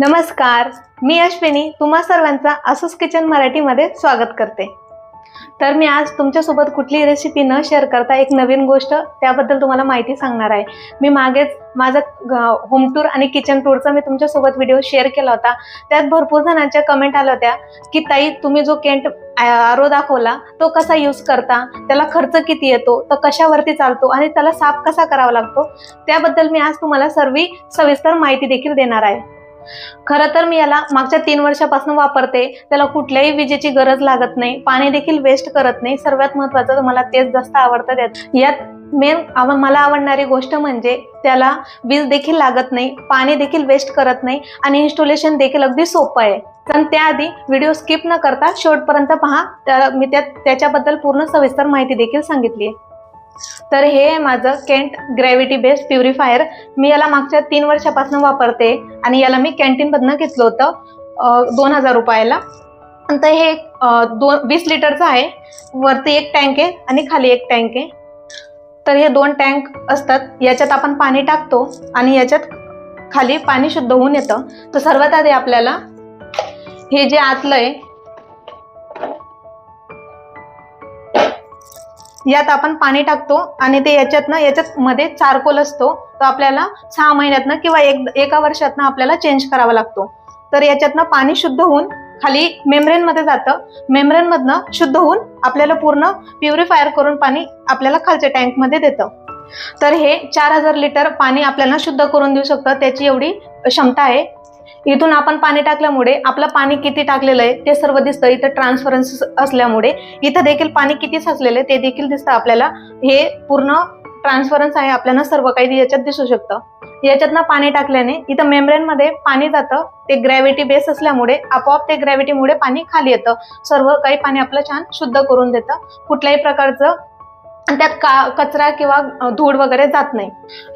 नमस्कार मी अश्विनी तुम्हा सर्वांचा असोस किचन मराठीमध्ये स्वागत करते. तर मी आज तुमच्यासोबत कुठली रेसिपी न शेअर करता एक नवीन गोष्ट त्याबद्दल तुम्हाला माहिती सांगणार आहे. मी मागेच माझा होम टूर आणि किचन टूरचा मी तुमच्यासोबत व्हिडिओ शेअर केला होता. त्यात भरपूर जणांच्या कमेंट आल्या होत्या की ताई तुम्ही जो केंट आरो दाखवला तो कसा यूज करता? त्याला खर्च किती येतो? तो कशावरती चालतो? आणि त्याला साफ कसा करावा लागतो? त्याबद्दल मी आज तुम्हाला सर्व सविस्तर माहिती देखील देणार आहे. खरं तर मी याला मागच्या तीन वर्षापासून वापरते. त्याला कुठल्याही विजेची गरज लागत नाही. पाणी देखील वेस्ट करत नाही. सर्वात महत्वाचं मला तेच जास्त आवडतं त्यात. यात मेन मला आवडणारी गोष्ट म्हणजे त्याला वीज देखील लागत नाही. पाणी देखील वेस्ट करत नाही. आणि इन्स्टॉलेशन देखील अगदी सोपं आहे. पण त्याआधी व्हिडिओ स्किप न करता शेवटपर्यंत पहा. त्या मी त्या त्याच्याबद्दल पूर्ण सविस्तर माहिती देखील सांगितली आहे. तर हे माझं केंट ग्रॅव्हिटी बेस्ड प्युरिफायर मी याला मागच्या तीन वर्षापासून वापरते आणि याला मी कॅन्टीनमधनं घेतलं होतं दोन हजार रुपयाला. तर हे दोन वीस लिटरचं आहे. वरती एक टँक आहे आणि खाली एक टँक आहे. तर हे दोन टँक असतात. याच्यात आपण पाणी टाकतो आणि याच्यात खाली पाणी शुद्ध होऊन येतं. तर सर्वात आधी आपल्याला हे जे आतलं आहे यात आपण पाणी टाकतो आणि ते याच्यातनं याच्यात मध्ये चारकोल असतो. तो आपल्याला सहा महिन्यातनं किंवा एक एका वर्षातनं आपल्याला चेंज करावा लागतो. तर याच्यातनं पाणी शुद्ध होऊन खाली मेम्ब्रेन मध्ये जातं. मेम्ब्रेन मधनं शुद्ध होऊन आपल्याला पूर्ण प्युरिफायर करून पाणी आपल्याला खालच्या टँकमध्ये देतं. तर हे चार हजार लिटर पाणी आपल्याला शुद्ध करून देऊ शकतं. त्याची एवढी क्षमता आहे. इथून आपण पाणी टाकल्यामुळे आपलं पाणी किती टाकलेलं आहे ते सर्व दिसतं. इथं ट्रान्सफरन्स असल्यामुळे इथं देखील पाणी किती साचलेलं आहे ते देखील दिसतं आपल्याला. हे पूर्ण ट्रान्सफरन्स आहे आपल्याला सर्व काही याच्यात दिसू शकतं. याच्यातनं पाणी टाकल्याने इथं मेम्ब्रेन मध्ये पाणी जातं ते ग्रॅव्हिटी बेस असल्यामुळे आपोआप ते ग्रॅव्हिटीमुळे पाणी खाली येतं. सर्व काही पाणी आपलं छान शुद्ध करून देतं. कुठल्याही प्रकारचं त्यात का कचरा किंवा धूळ वगैरे जात नाही.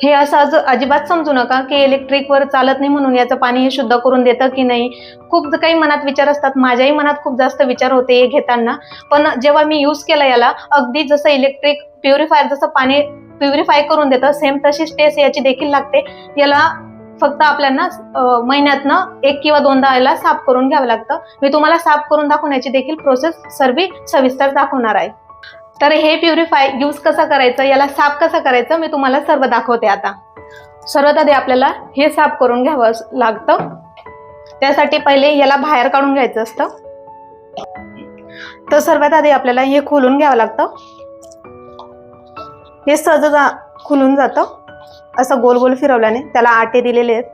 हे असं अजिबात समजू नका की इलेक्ट्रिकवर चालत नाही म्हणून याचं पाणी हे शुद्ध करून देतं की नाही. खूप काही मनात विचार असतात. माझ्याही मनात खूप जास्त विचार होते हे घेताना. पण जेव्हा मी यूज केलं याला अगदी जसं इलेक्ट्रिक प्युरिफायर जसं पाणी प्युरिफाय करून देतं सेम तशीच टेस्ट याची देखील लागते. याला फक्त आपल्याला महिन्यातनं एक किंवा दोनदा याला साफ करून घ्यावं लागतं. मी तुम्हाला साफ करून दाखवण्याची देखील प्रोसेस सर्व सविस्तर दाखवणार आहे. तर हे प्युरिफाय यूज कसं करायचं याला साफ कसं करायचं मी तुम्हाला सर्व दाखवते आता. सर्वात आधी आपल्याला हे साफ करून घ्यावं लागतं. त्यासाठी पहिले याला बाहेर काढून घ्यायचं असतं. तर सर्वात आधी आपल्याला हे खोलून घ्यावं लागतं. हे सहज जा खुलून जातं. असं गोल गोल फिरवल्याने त्याला आटे दिलेले आहेत.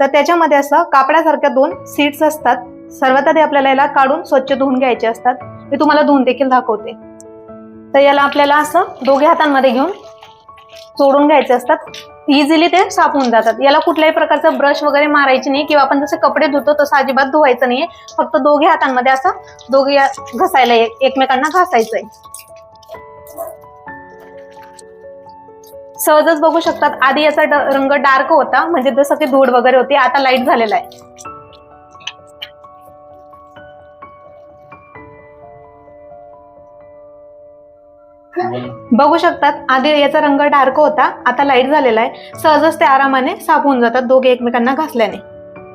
तर त्याच्यामध्ये असं कापडासारख्या दोन सीट्स असतात. सर्वात आधी आपल्याला याला काढून स्वच्छ धुवून घ्यायचे असतात. मी तुम्हाला धुवून देखील दाखवते. तर याला आपल्याला असं दोघे हातांमध्ये घेऊन चोडून घ्यायचे असतात. इझिली ते साफ होऊन जातात. याला कुठल्याही प्रकारचं ब्रश वगैरे मारायची नाही किंवा आपण जसे कपडे धुतो तसं अजिबात धुवायचं नाहीये. फक्त दोघे हातांमध्ये असं दोघे घसायला एकमेकांना घासायचंय. सहजच बघू शकतात. आधी याचा रंग डार्क होता. म्हणजे जसं की धूळ वगैरे होती आता लाइट झालेला आहे. बघू शकतात. आधी याचा रंग डार्क होता आता लाइट झालेला आहे. सहजच ते आरामाने साफ होऊन जातात दोघे एकमेकांना घासल्याने.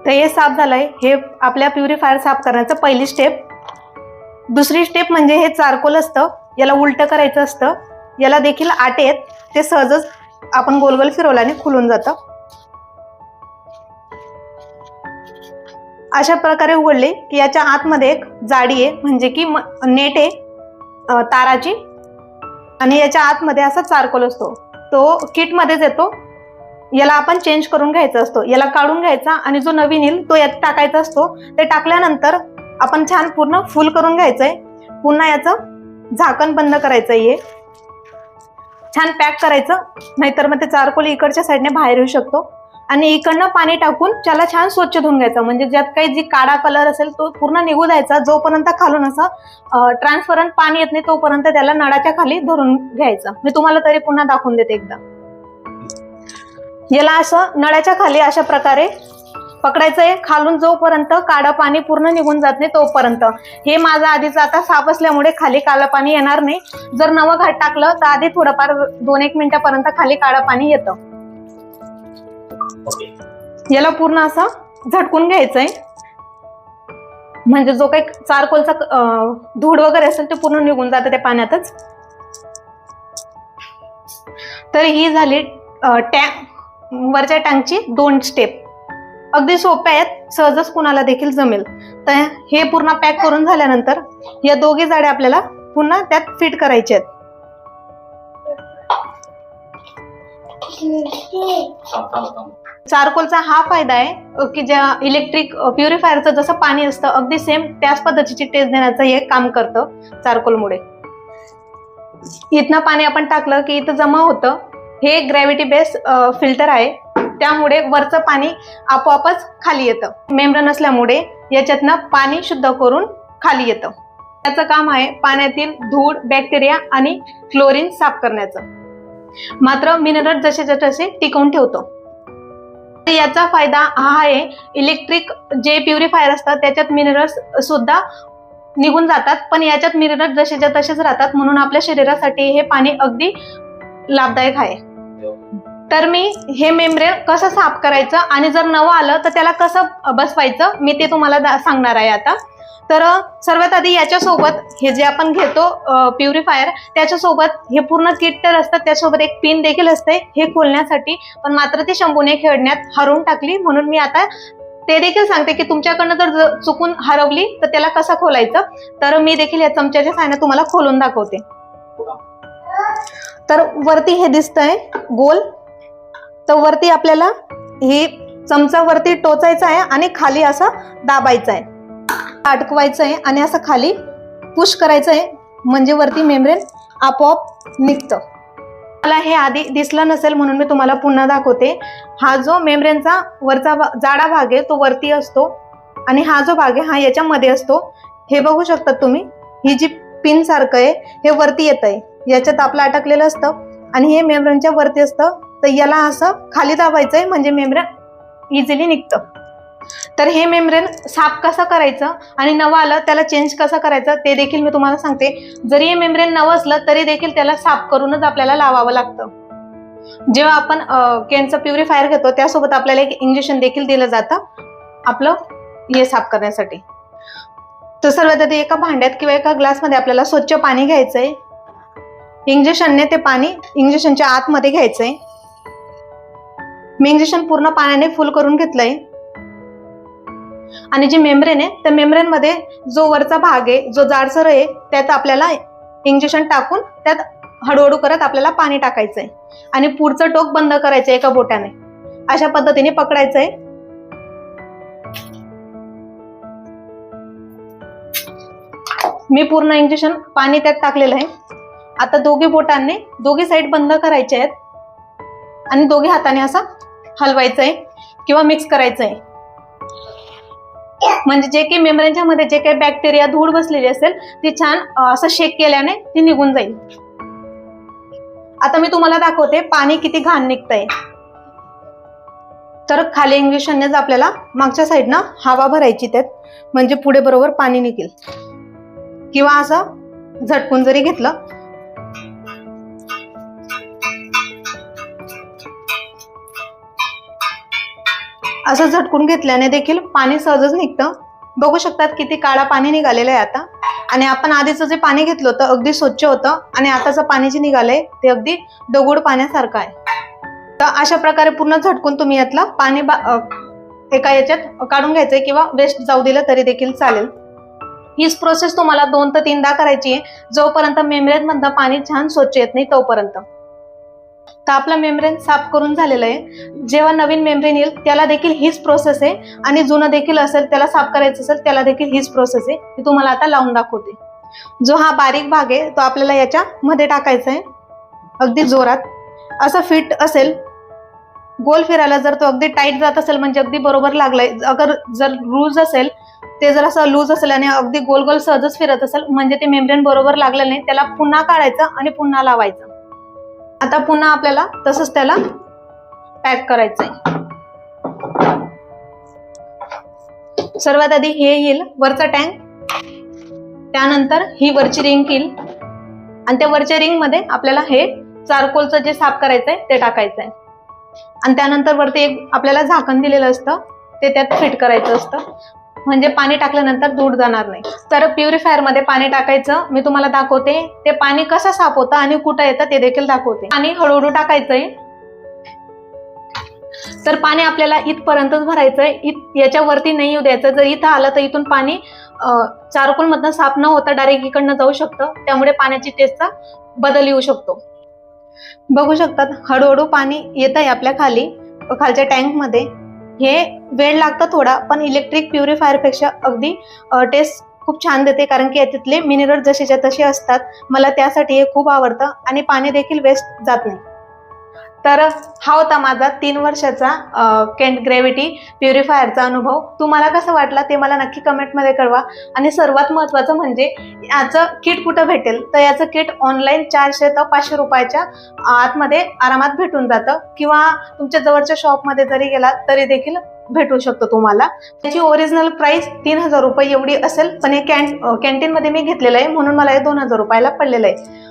तर हे साफ झालंय. हे आपल्या प्युरिफायर साफ करण्याचं पहिली स्टेप दुसरी स्टेप म्हणजे हे चारकोल असतं. याला उलटं करायचं असतं. याला देखील आटे आहेत ते सहजच आपण गोलगोल फिरवल्याने खुलून जातं. अशा प्रकारे उघडले की याच्या आतमध्ये एक जाडी आहे. म्हणजे की नेट आहे. ताराची. आणि याच्या आतमध्ये असा चारकोल असतो. तो किटमध्येच येतो. याला आपण चेंज करून घ्यायचा असतो. याला काढून घ्यायचा आणि जो नवीन येईल तो यात टाकायचा असतो. ते टाकल्यानंतर आपण छान पूर्ण फुल करून घ्यायचंय. पुन्हा याचं झाकण बंद करायचं आहे छान पॅक करायचं. नाहीतर मग ते चारकोल इकडच्या साईडने बाहेर येऊ शकतो. आणि इकडनं पाणी टाकून त्याला छान स्वच्छ धुवून घ्यायचं. म्हणजे ज्यात काही जी काळा कलर असेल तो पूर्ण निघू द्यायचा. जोपर्यंत खालून असं ट्रान्सपरंट पाणी येत नाही तोपर्यंत त्याला नळाच्या खाली धरून घ्यायचं. मी तुम्हाला तरी पुन्हा दाखवून देते एकदा. याला असं नळाच्या खाली अशा प्रकारे पकडायचं आहे खालून जोपर्यंत काळं पाणी पूर्ण निघून जात नाही तोपर्यंत. हे माझं आधीच आता साफ असल्यामुळे खाली काळं पाणी येणार नाही. जर नवं घाट टाकलं तर आधी थोडंफार दोन एक मिनिटापर्यंत खाली काळं पाणी येतं. याला पूर्ण असं झटकून घ्यायचंय. म्हणजे जो काही चारकोलचा धूळ वगैरे असेल ते पूर्ण निघून जातं त्या पाण्यातच. तर ही झाली टँक वरच्या टँकची दोन स्टेप. अगदी सोप्या आहेत सहजच कुणाला देखील जमेल. तर हे पूर्ण पॅक करून झाल्यानंतर या दोघी जाड्या आपल्याला पुन्हा त्यात फिट करायच्या आहेत. चारकोलचा हा फायदा आहे की ज्या इलेक्ट्रिक प्युरिफायरचं जसं पाणी असतं अगदी सेम त्याच पद्धतीची टेस्ट देण्याचं हे काम करतं चारकोलमुळे. इथनं पाणी आपण टाकलं की इथं जमा होतं. हे ग्रॅव्हिटी बेस फिल्टर आहे. त्यामुळे वरचं पाणी आपोआपच खाली येतं. मेम्ब्रेन असल्यामुळे याच्यातनं पाणी शुद्ध करून खाली येतं. त्याचं काम आहे पाण्यातील धूळ बॅक्टेरिया आणि क्लोरीन साफ करण्याचं. मात्र मिनरल जसे जसे टिकवून ठेवतो. याचा फायदा हा आहे. इलेक्ट्रिक जे प्युरिफायर असतात त्याच्यात मिनरल्स सुद्धा निघून जातात. पण याच्यात मिनरल जसेच्या तसेच राहतात. म्हणून आपल्या शरीरासाठी हे पाणी अगदी लाभदायक आहे. तर मी हे मेम्ब्रेन कसं साफ करायचं? आणि जर नवं आलं तर त्याला कसं बसवायचं? मी ते तुम्हाला दा- सांगणार आहे आता. तर सर्वात आधी याच्यासोबत हे जे आपण घेतो प्युरिफायर त्याच्यासोबत हे पूर्ण किट तर असतात त्यासोबत एक पिन देखील असते हे खोलण्यासाठी. पण मात्र ती शंभूने खेळण्यात हरवून टाकली. म्हणून मी आता ते देखील सांगते की तुमच्याकडनं जर चुकून हरवली तर त्याला कसं खोलायचं? तर मी देखील या चमच्याच्या साहाय्याने तुम्हाला खोलून दाखवते. तर वरती हे दिसतंय गोल. तर वरती आपल्याला हे चमचा वरती टोचायचा आहे आणि खाली असं दाबायचं आहे. अटकवायचं आहे आणि असं खाली पुश करायचं आहे म्हणजे वरती मेम्ब्रेन आपोआप निघतं. मला हे आधी दिसलं नसेल म्हणून मी तुम्हाला पुन्हा दाखवते. हा जो मेम्ब्रेनचा वरचा जाडा भाग आहे तो वरती असतो. आणि हा जो भाग आहे हा याच्यामध्ये असतो. हे बघू शकता तुम्ही ही जी पिन सारखं आहे हे वरती येत आहे याच्यात आपलं अटकलेलं असतं. आणि हे मेम्ब्रेनच्या वरती असतं. तर याला असं खाली दाबायचं आहे म्हणजे मेम्ब्रेन इझिली निघतं. तर हे मेम्ब्रेन साफ कसं करायचं आणि नवं आलं त्याला चेंज कसं करायचं ते देखील मी तुम्हाला सांगते. जरी हे मेम्ब्रेन नवं असलं तरी देखील त्याला साफ करूनच आपल्याला लावावं लागतं. जेव्हा आपण केनचं प्युरिफायर घेतो त्यासोबत आपल्याला एक इंजेक्शन देखील दिलं जातं आपलं हे साफ करण्यासाठी. तर सर्वात आधी एका भांड्यात किंवा एका ग्लासमध्ये आपल्याला स्वच्छ पाणी घ्यायचंय. इंजेक्शनने ते पाणी इंजेक्शनच्या आतमध्ये घ्यायचंय. मी इंजेक्शन पूर्ण पाण्याने फुल करून घेतलंय. आणि जी मेम्ब्रेन आहे त्या मेम्ब्रेनमध्ये जो वरचा भाग आहे जो जाडसर आहे त्यात आपल्याला इंजेक्शन टाकून त्यात हळूहळू करत आपल्याला पाणी टाकायचंय. आणि पुढचं टोक बंद करायचंय एका बोटाने. अशा पद्धतीने पकडायचंय. मी पूर्ण इंजेक्शन पाणी त्यात टाकलेलं आहे. आता दोघी बोटांनी दोघी साईड बंद करायचे आहेत. आणि दोघी हाताने असं आहे किंवा मिक्स करायचं आहे म्हणजे जे काही मेम्ब्रेनच्या मध्ये जे काही बॅक्टेरिया धूळ बसलेली असेल ती छान असं शेक केल्याने ती निघून जाईल. आता मी तुम्हाला दाखवते पाणी किती घाण निघतंय. तर खाली इंजेक्शननेच आपल्याला मागच्या साईडनं हवा भरायची त्यात म्हणजे पुढे बरोबर पाणी निघेल. किंवा असं झटकून जरी घेतलं असं झटकून घेतल्याने देखील पाणी सहजच निघतं. बघू शकतात किती काळा पाणी निघालेलं आहे आता. आणि आपण आधीचं जे पाणी घेतलं होतं अगदी स्वच्छ होतं. आणि आताचं पाणी जे निघालंय ते अगदी दगुड पाण्यासारखं आहे. तर अशा प्रकारे पूर्ण झटकून तुम्ही यातलं पाणी बा- एका याच्यात काढून घ्यायचंय किंवा वेस्ट जाऊ दिलं तरी देखील चालेल. हीच प्रोसेस तुम्हाला दोन ते तीनदा करायची आहे. जोपर्यंत मेमरेजमधनं पाणी छान स्वच्छ येत नाही तोपर्यंत. तर आपला मेम्ब्रेन साफ करून झालेला आहे. जेव्हा नवीन मेम्ब्रेन येईल त्याला देखील हीच प्रोसेस आहे. आणि जुनं देखील असेल त्याला साफ करायचं असेल त्याला देखील हीच प्रोसेस आहे. मी तुम्हाला आता लावून दाखवते. जो हा बारीक भाग आहे तो आपल्याला याच्या मध्ये टाकायचा आहे. अगदी जोरात. असं फिट असेल गोल फिरायला जर तो अगदी टाईट जात असेल म्हणजे अगदी बरोबर लागलाय अगर जर लूज असेल ते जर असं लूज असेल आणि अगदी गोल गोल सहजच फिरत असेल म्हणजे ते मेम्ब्रेन बरोबर लागलं नाही त्याला पुन्हा काढायचं आणि पुन्हा लावायचं. आता पुन्हा आपल्याला तसंच त्याला पॅक करायचंय. सर्वात आधी हे येईल वरचा टँक. त्यानंतर ही वरची रिंग येईल. आणि त्या वरच्या रिंगमध्ये आपल्याला हे चारकोलचं जे साफ करायचंय ते टाकायचंय. आणि त्यानंतर वरती एक आपल्याला झाकण दिलेलं असतं ते त्यात फिट करायचं असतं. म्हणजे पाणी टाकल्यानंतर दूर जाणार नाही. तर प्युरिफायरमध्ये पाणी टाकायचं मी तुम्हाला दाखवते. ते पाणी कसं साफ होतं आणि कुठं येतं ते देखील दाखवते. आणि हळूहळू टाकायचंय. तर पाणी आपल्याला इथपर्यंतच भरायचंय. इत याच्यावरती नाही येऊ द्यायचं. जर इथं आलं तर इथून पाणी चारकोल मधनं साफ न होता डायरेक्ट इकडनं जाऊ शकतं. त्यामुळे पाण्याची टेस्टचा बदल येऊ शकतो. बघू शकतात हळूहळू पाणी येत आहे आपल्या खाली खालच्या टँकमध्ये हे वेळ लागतं थोडा पण इलेक्ट्रिक प्युरिफायरपेक्षा अगदी टेस्ट खूप छान देते. कारण की याच्यातले मिनरल जसेच्या तसे असतात मला त्यासाठी हे खूप आवडतं आणि पाणी देखील वेस्ट जात नाही. तर हा होता माझा तीन वर्षाचा केंट ग्रॅव्हिटी प्युरिफायरचा अनुभव. तुम्हाला कसं वाटला ते मला नक्की कमेंटमध्ये कळवा. आणि सर्वात महत्त्वाचं म्हणजे याचं किट कुठं भेटेल? तर याचं किट ऑनलाईन चारशे तर पाचशे रुपयाच्या आतमध्ये आरामात भेटून जातं. किंवा तुमच्या जवळच्या शॉपमध्ये जरी गेला तरी देखील भेटू शकतो तुम्हाला. त्याची ओरिजिनल प्राइस तीन हजार रुपये एवढी असेल पण हे कॅन्ट कॅन्टीनमध्ये मी घेतलेलं आहे म्हणून मला हे दोन हजार रुपयाला पडलेलं आहे.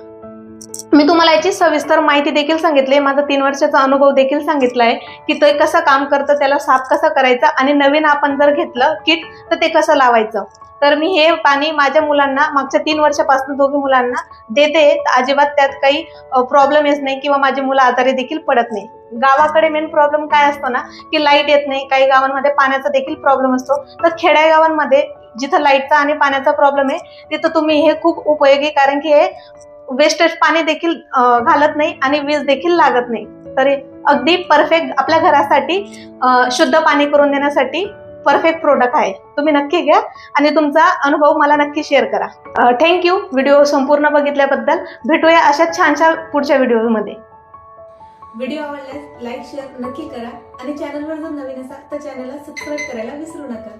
मी तुम्हाला याची सविस्तर माहिती देखील सांगितली आहे. माझा तीन वर्षाचा अनुभव देखील सांगितला आहे की ते कसं काम करतं त्याला साफ कसं करायचं आणि नवीन आपण जर घेतलं किट तर ते कसं लावायचं? तर मी हे पाणी माझ्या मुलांना मागच्या तीन वर्षापासून दोघी मुलांना देते. अजिबात त्यात काही प्रॉब्लेम येत नाही किंवा माझी मुलं आजारी देखील पडत नाही. गावाकडे मेन प्रॉब्लेम काय असतो ना की लाइट येत नाही. काही गावांमध्ये पाण्याचा देखील प्रॉब्लेम असतो. तर खेड्यागावांमध्ये जिथं लाईटचा आणि पाण्याचा प्रॉब्लेम आहे तिथं तुम्ही हे खूप उपयोगी कारण की हे वेस्टेज पाणी देखील घालत नाही आणि वीज देखील लागत नाही. तर अगदी परफेक्ट आपल्या घरासाठी शुद्ध पाणी करून देण्यासाठी परफेक्ट प्रोडक्ट आहे. तुम्ही नक्की घ्या आणि तुमचा अनुभव मला नक्की शेअर करा. थँक्यू व्हिडिओ संपूर्ण बघितल्याबद्दल भेटूया अशा छानशा पुढच्या व्हिडिओमध्ये व्हिडिओ आवडल्यास लाईक शेअर नक्की करा आणि चॅनलवर जर नवीन असाल तर चॅनलला सबस्क्राईब करायला विसरू नका.